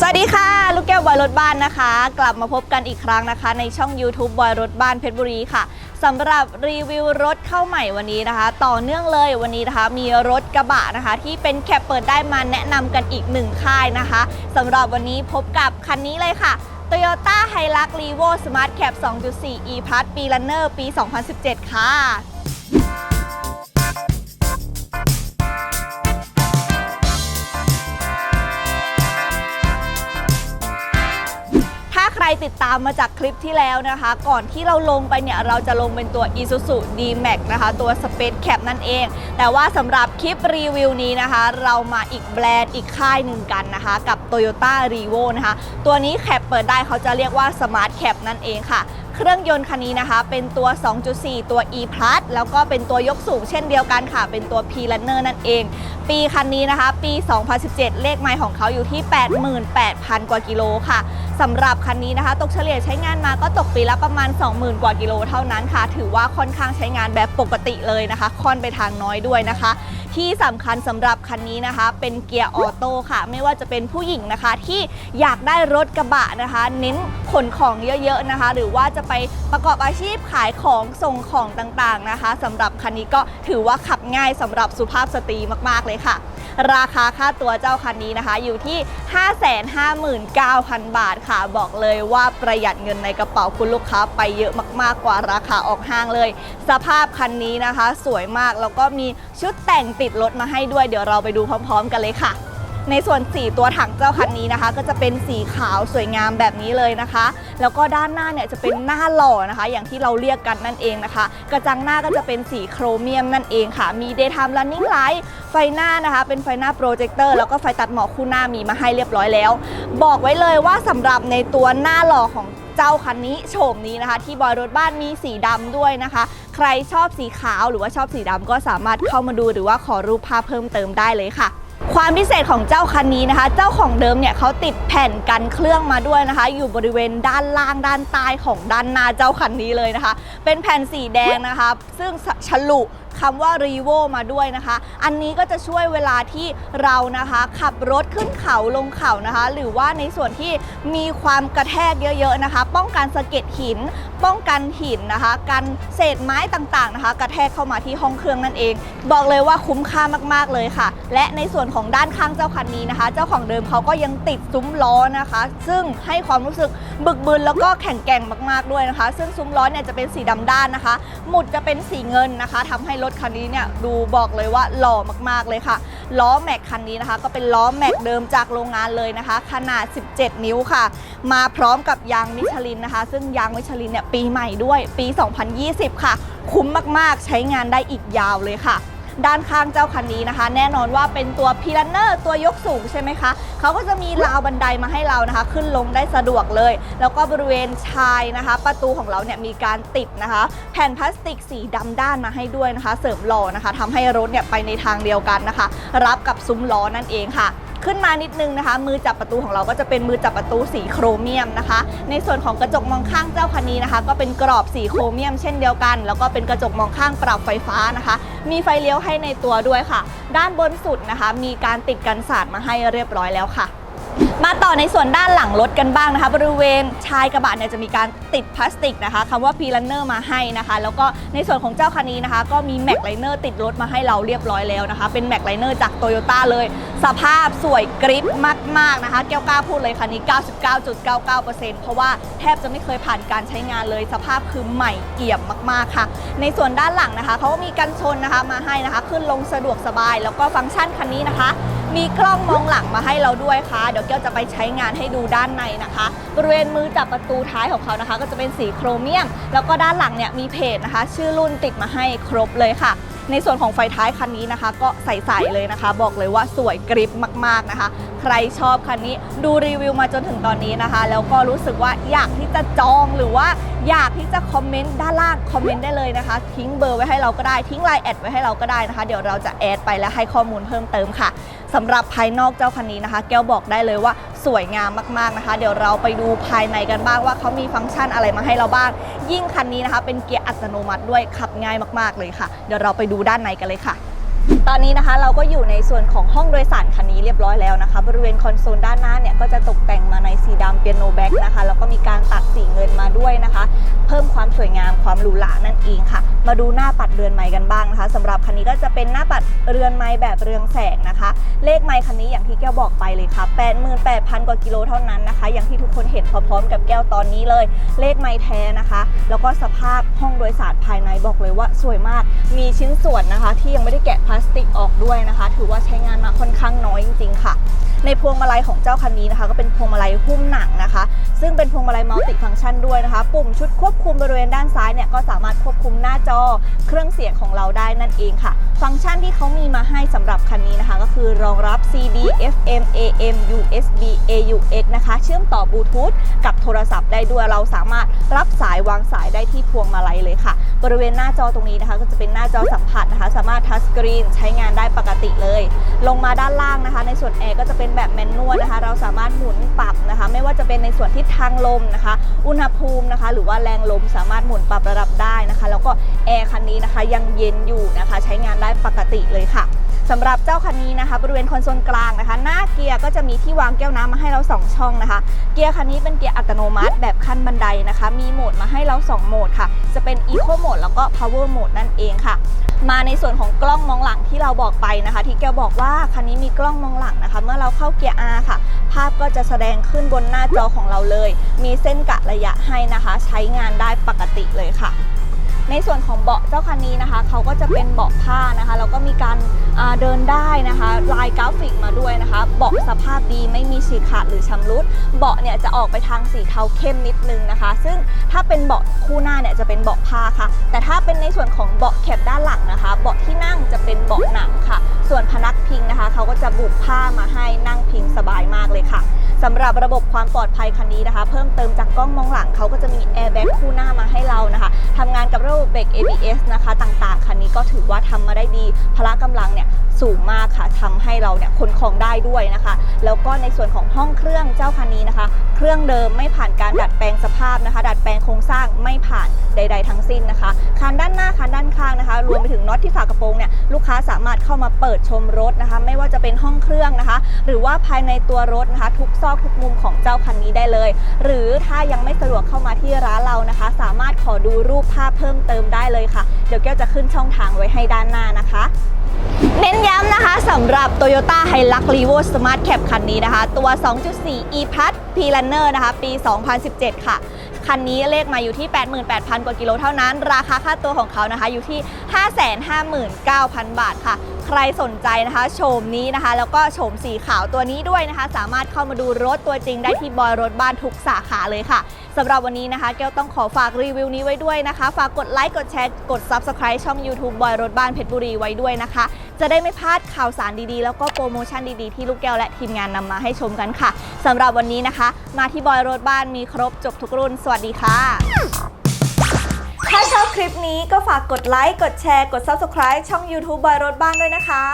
สวัสดีค่ะ ลูกแก้วบอยรถบ้านนะคะ กลับมาพบกันอีกครั้งนะคะ ในช่อง YouTube บอยรถบ้านเพชรบุรีค่ะสำหรับรีวิวรถเข้าใหม่วันนี้นะคะ ต่อเนื่องเลยวันนี้นะคะ มีรถกระบะนะคะ ที่เป็นแคปเปิดได้มาแนะนำกันอีกหนึ่งค่ายนะคะสำหรับวันนี้พบกับคันนี้เลยค่ะ Toyota Hilux Revo Smart Cap 2.4 e Plus ปี Runner ปี 2017 ค่ะ รติดตามมาจากคลิปที่แล้วนะคะ ก่อนที่เราลงไปเนี่ย เราจะลงเป็นตัว Isuzu D-Max นะคะ ตัว Space Cap นั่นเอง แต่ว่าสำหรับคลิปรีวิวนี้นะคะ เรามาอีกแบรนด์อีกค่ายหนึ่งกันนะคะ กับ Toyota Revo นะคะ ตัวนี้แคปเปิดได้เขาจะเรียกว่า Smart Cap นั่นเองค่ะ เครื่องยนต์คันนี้นะคะ เป็นตัว 2.4 ตัว e plus แล้วก็เป็นตัวยกสูงเช่นเดียวกันค่ะ เป็นตัว p runner นั่นเอง ปีคันนี้นะคะ ปี 2017 เลขไมล์ของเขาอยู่ที่ 88,000 กว่ากิโลค่ะสำหรับคันนี้นะคะ ตกเฉลี่ยใช้งานมาก็ตกปีละประมาณ 20,000 กว่ากิโลเท่านั้นค่ะ ถือว่าค่อนข้างใช้งานแบบปกติเลยนะคะ ค่อนไปทางน้อยด้วยนะคะ ที่สำคัญสำหรับคันนี้นะคะ เป็นเกียร์ออโต้ค่ะ ไม่ว่าจะเป็นผู้หญิงนะคะที่อยากได้รถกระบะนะคะ เน้นขนของเยอะๆนะคะ หรือว่าจะไปประกอบอาชีพขายของส่งของต่างๆนะคะสำหรับคันนี้ก็ถือว่าขับง่ายสำหรับสุภาพสตรีมากๆเลยค่ะ ราคาค่าตัวเจ้าคันนี้นะคะอยู่ที่ 559,000 บาทค่ะ บอกเลยว่าประหยัดเงินในกระเป๋าคุณลูกค้าไปเยอะมากๆกว่าราคาออกห้างเลย สภาพคันนี้นะคะ สวยมากแล้วก็มีชุดแต่งติดรถมาให้ด้วย เดี๋ยวเราไปดูพร้อม ๆ กันเลยค่ะ ในส่วนสีตัวถังเจ้าคันนี้นะคะ ก็จะเป็นสีขาวสวยงามแบบนี้เลยนะคะ แล้วก็ด้านหน้าเนี่ยจะเป็นหน้าหล่อนะคะ อย่างที่เราเรียกกันนั่นเองนะคะ กระจังหน้าก็จะเป็นสีโครเมียมนั่นเองค่ะ มี daytime running light ไฟหน้านะคะ เป็นไฟหน้าโปรเจคเตอร์แล้วก็ไฟตัดหมอกคู่หน้ามีมาให้เรียบร้อยแล้ว บอกไว้เลยว่าสำหรับในตัวหน้าหล่อของเจ้าคันนี้โฉมนี้นะคะ ที่บอยรถบ้านมีสีดำด้วยนะคะ ใครชอบสีขาวหรือว่าชอบสีดำก็สามารถเข้ามาดูหรือว่าขอรูปภาพเพิ่มเติมได้เลยค่ะ ความพิเศษของเจ้าคันนี้นะคะ เจ้าของเดิมเนี่ยเขาติดแผ่นกันเครื่องมาด้วยนะคะ อยู่บริเวณด้านล่างด้านใต้ของด้านหน้าเจ้าคันนี้เลยนะคะ เป็นแผ่นสีแดงนะคะ ซึ่งฉลุคำว่า r e v o มาด้วยนะคะ อันนี้ก็จะช่วยเวลาที่เรานะคะ ขับรถขึ้นเขาลงเขานะคะ หรือว่าในส่วนที่มีความกระแทกเยอะๆนะคะ ป้องกันสะเก็ดหินป้องกันหินนะคะ กันเศษไม้ต่างๆนะคะ กระแทกเข้ามาที่ห้องเครื่องนั่นเอง บอกเลยว่าคุ้มค่ามากๆเลยค่ะ และในส่วนของด้านข้างเจ้าคันนี้นะคะ เจ้าของเดิมเขาก็ยังติดซุ้มล้อนะคะ ซึ่งให้ความรู้สึกบึกบึนแล้วก็แข็งแกร่งมากๆด้วยนะคะ ซึ่งซุ้มล้อเนี่ยจะเป็นสีดำด้านนะคะ หมุดจะเป็นสีเงินนะคะทำให้รถคันนี้เนี่ยดูบอกเลยว่าหล่อมากๆเลยค่ะ ล้อแม็กคันนี้นะคะ ก็เป็นล้อแม็กเดิมจากโรงงานเลยนะคะ ขนาด 17 นิ้วค่ะ มาพร้อมกับยางมิชลินนะคะ ซึ่งยางมิชลินเนี่ยปีใหม่ด้วยปี 2020 ค่ะ คุ้มมากๆ ใช้งานได้อีกยาวเลยค่ะ ด้านข้างเจ้าคันนี้นะคะ แน่นอนว่าเป็นตัวพีลันเนอร์ตัวยกสูงใช่ไหมคะ เขาก็จะมีราวบันไดมาให้เรานะคะ ขึ้นลงได้สะดวกเลย แล้วก็บริเวณชายนะคะ ประตูของเราเนี่ยมีการติดนะคะ แผ่นพลาสติกสีดำด้านมาให้ด้วยนะคะ เสริมหล่อนะคะทำให้รถเนี่ยไปในทางเดียวกันนะคะ รับกับซุ้มล้อนั่นเองค่ะ ขึ้นมานิดนึงนะคะ มือจับประตูของเราก็จะเป็นมือจับประตูสีโครเมียมนะคะ ในส่วนของกระจกมองข้างเจ้าคันนี้นะคะ ก็เป็นกรอบสีโครเมียมเช่นเดียวกัน แล้วก็เป็นกระจกมองข้างปรับไฟฟ้านะคะ มีไฟเลี้ยวให้ในตัวด้วยค่ะ ด้านบนสุดนะคะ มีการติดกันสาดมาให้เรียบร้อยแล้วค่ะ มาต่อในส่วนด้านหลังรถกันบ้างนะคะ บริเวณชายกระบะเนี่ยจะมีการติดพลาสติกนะคะคำว่า p l a n n e r มาให้นะคะ แล้วก็ในส่วนของเจ้าคันนี้นะคะ ก็มีแม็กไลเนอร์ติดรถมาให้เราเรียบร้อยแล้วนะคะ เป็นแม็กไลเนอร์จากโตโยต้าเลย สภาพสวยกริปมาก ๆ นะคะ แก้วกล้าพูดเลยคันนี้ 99.99%เพราะว่าแทบจะไม่เคยผ่านการใช้งานเลย สภาพคือใหม่เอี่ยมมากๆค่ะ ในส่วนด้านหลังนะคะเขาก็มีกันชนนะคะมาให้นะคะ ขึ้นลงสะดวกสบาย แล้วก็ฟังก์ชันคันนี้นะคะ มีกล้องมองหลังมาให้เราด้วยค่ะ เดี๋ยวแก้วจะไปใช้งานให้ดูด้านในนะคะ บริเวณมือจับประตูท้ายของเขานะคะ ก็จะเป็นสีโครเมียม แล้วก็ด้านหลังเนี่ยมีเพจนะคะ ชื่อรุ่นติดมาให้ครบเลยค่ะ ในส่วนของไฟท้ายคันนี้นะคะ ก็ใสๆเลยนะคะ บอกเลยว่าสวยกริปมากๆนะคะ ใครชอบคันนี้ดูรีวิวมาจนถึงตอนนี้นะคะ แล้วก็รู้สึกว่าอยากที่จะจองหรือว่าอยากที่จะคอมเมนต์ด้านล่างคอมเมนต์ได้เลยนะคะ ทิ้งเบอร์ไว้ให้เราก็ได้ทิ้งไลน์แอดไว้ให้เราก็ได้นะคะ เดี๋ยวเราจะแอดไปและให้ข้อมูลเพิ่มเติมค่ะ สำหรับภายนอกเจ้าคันนี้นะคะ แก้วบอกได้เลยว่าสวยงามมากๆนะคะ เดี๋ยวเราไปดูภายในกันบ้างว่าเขามีฟังก์ชันอะไรมาให้เราบ้าง ยิ่งคันนี้นะคะ เป็นเกียร์อัตโนมัติด้วยขับง่ายมากๆเลยค่ะ เดี๋ยวเราไปดูด้านในกันเลยค่ะ ตอนนี้นะคะเราก็อยู่ในส่วนของห้องโดยสารคันนี้เรียบร้อยแล้วนะคะ บริเวณคอนโซลด้านหน้าเนี่ยก็จะตกแต่งมาในสีดำเปียโนแบ็กนะคะแล้วก็มีการตัดสีเงินมาด้วยนะคะ เพิ่มความสวยงามความหรูหรานั่นเองค่ะ มาดูหน้าปัดเรือนไม้กันบ้างนะคะสำหรับคันนี้ก็จะเป็นหน้าปัดเรือนไม้แบบเรืองแสงนะคะ เลขไม้คันนี้อย่างที่แก้วบอกไปเลยค่ะ 88,000 กว่ากิโลเท่านั้นนะคะ อย่างที่ทุกคนเห็นพร้อมๆกับแก้วตอนนี้เลย เลขไม้แท้นะคะ แล้วก็สภาพห้องโดยสารภายในบอกเลยว่าสวยมากมีชิ้นส่วนนะคะ ที่ยังไม่ได้แกะพลาสติกออกด้วยนะคะ ถือว่าใช้งานมาค่อนข้างน้อยจริง ๆ ค่ะ ในพวงมาลัยของเจ้าคันนี้นะคะ ก็เป็นพวงมาลัยหุ้มหนังนะคะ ซึ่งเป็นพวงมาลัยมัลติฟังก์ชันด้วยนะคะ ปุ่มชุดควบคุมบริเวณด้านซ้ายเนี่ยก็สามารถควบคุมหน้าจอเครื่องเสียงของเราได้นั่นเองค่ะ ฟังก์ชันที่เขามีมาให้สำหรับคันนี้นะคะ ก็คือรองรับ CD FM AM USB AUX นะคะ เชื่อมต่อบลูทูธกับโทรศัพท์ได้ด้วยเราสามารถรับสายวางสายได้ที่พวงมาลัยเลยค่ะ บริเวณหน้าจอตรงนี้นะคะ ก็จะเป็นหน้าจอสัมผัสนะคะ สามารถทัชสกรีนใช้ช้งานได้ปกติเลย ลงมาด้านล่างนะคะ ในส่วนแอร์ก็จะเป็นแบบแมนนวลนะคะ เราสามารถหมุนปรับนะคะ ไม่ว่าจะเป็นในส่วนทิศทางลมนะคะ อุณหภูมินะคะ หรือว่าแรงลมสามารถหมุนปรับระดับได้นะคะ แล้วก็แอร์คันนี้นะคะยังเย็นอยู่นะคะ ใช้งานได้ปกติเลยค่ะ สำหรับเจ้าคันนี้นะคะบริเวณคอนโซลกลางนะคะ หน้าเกียร์ก็จะมีที่วางแก้วน้ำมาให้เรา 2 ช่องนะคะ เกียร์คันนี้เป็นเกียร์อัตโนมัติแบบขั้นบันไดนะคะ มีโหมดมาให้เรา 2 โหมดค่ะ จะเป็น Eco Mode แล้วก็ Power Mode นั่นเองค่ะมาในส่วนของกล้องมองหลังที่เราบอกไปนะคะ ที่แกบอกว่าคันนี้มีกล้องมองหลังนะคะ เมื่อเราเข้าเกียร์ R ค่ะ ภาพก็จะแสดงขึ้นบนหน้าจอของเราเลย มีเส้นกะระยะให้นะคะ ใช้งานได้ปกติเลยค่ะ ในส่วนของเบาะเจ้าคันนี้นะคะเขาก็จะเป็นเบาะผ้านะคะแล้วก็มีการเดินได้นะคะ ลายกราฟิกมาด้วยนะคะ เบาะสภาพดีไม่มีฉีกขาดหรือชำรุด เบาะเนี่ยจะออกไปทางสีเทาเข้มนิดนึงนะคะ ซึ่งถ้าเป็นเบาะคู่หน้าเนี่ยจะเป็นเบาะผ้าค่ะ แต่ถ้าเป็นในส่วนของเบาะแคบด้านหลังนะคะ เบาะที่นั่งจะเป็นเบาะหนังค่ะ ส่วนพนักพิงนะคะเขาก็จะบุกผ้ามาให้นั่งพิงสบายมากเลยค่ะสำหรับระบบความปลอดภัยคันนี้นะคะ เพิ่มเติมจากกล้องมองหลังเขาก็จะมีแอร์แบ็กคู่หน้า เบรก ABS นะคะต่างๆ คันนี้ก็ถือว่าทำมาได้ดี พละกำลังเนี่ยสูงมากค่ะทำให้เราเนี่ยขนของได้ด้วยนะคะ แล้วก็ในส่วนของห้องเครื่องเจ้าคันนี้นะคะ เครื่องเดิมไม่ผ่านการดัดแปลงสภาพนะคะ ดัดแปลงโครงสร้างไม่ผ่านใด ๆ ทั้งสิ้นนะคะคันด้านหน้าคันด้านข้างนะคะ รวมไปถึงน็อตที่ฝากระโปรงเนี่ยลูกค้าสามารถเข้ามาเปิดชมรถนะคะ ไม่ว่าจะเป็นห้องเครื่องนะคะ หรือว่าภายในตัวรถนะคะ ทุกซอกทุกมุมของเจ้าคันนี้ได้เลย หรือถ้ายังไม่สะดวกเข้ามาที่ร้านเรานะคะ สามารถขอดูรูปภาพเพิ่มเติมได้เลยค่ะ เดี๋ยวแก้วจะขึ้นช่องทางไว้ให้ด้านหน้านะคะ เน้นย้ำนะคะสำหรับ Toyota Hilux Revo Smart Cab คันนี้นะคะ ตัว 2.4 e plus p l a n n e r นะคะ ปี 2017 ค่ะคันนี้เลขมาอยู่ที่ 88,000 กว่ากิโลเท่านั้น ราคาค่าตัวของเขานะคะอยู่ที่ 559,000 บาทค่ะ ใครสนใจนะคะโฉมนี้นะคะ แล้วก็โฉมสีขาวตัวนี้ด้วยนะคะ สามารถเข้ามาดูรถตัวจริงได้ที่บอยรถบ้านทุกสาขาเลยค่ะ สำหรับวันนี้นะคะ แก้วต้องขอฝากรีวิวนี้ไว้ด้วยนะคะ ฝากกดไลค์กดแชร์กด Subscribe ช่อง YouTube บอยรถบ้านเพชรบุรีไว้ด้วยนะคะ จะได้ไม่พลาดข่าวสารดีๆ แล้วก็โปรโมชั่นดีๆ ที่ลูกแก้วและทีมงานนำมาให้ชมกันค่ะสำหรับวันนี้นะคะ มาที่บอยรถบ้านมีครบจบทุกรุ่น สวัสดีค่ะถ้าชอบคลิปนี้ก็ฝากกดไลค์ กดแชร์ กด Subscribe ช่อง YouTube บอยรถบ้านด้วยนะคะ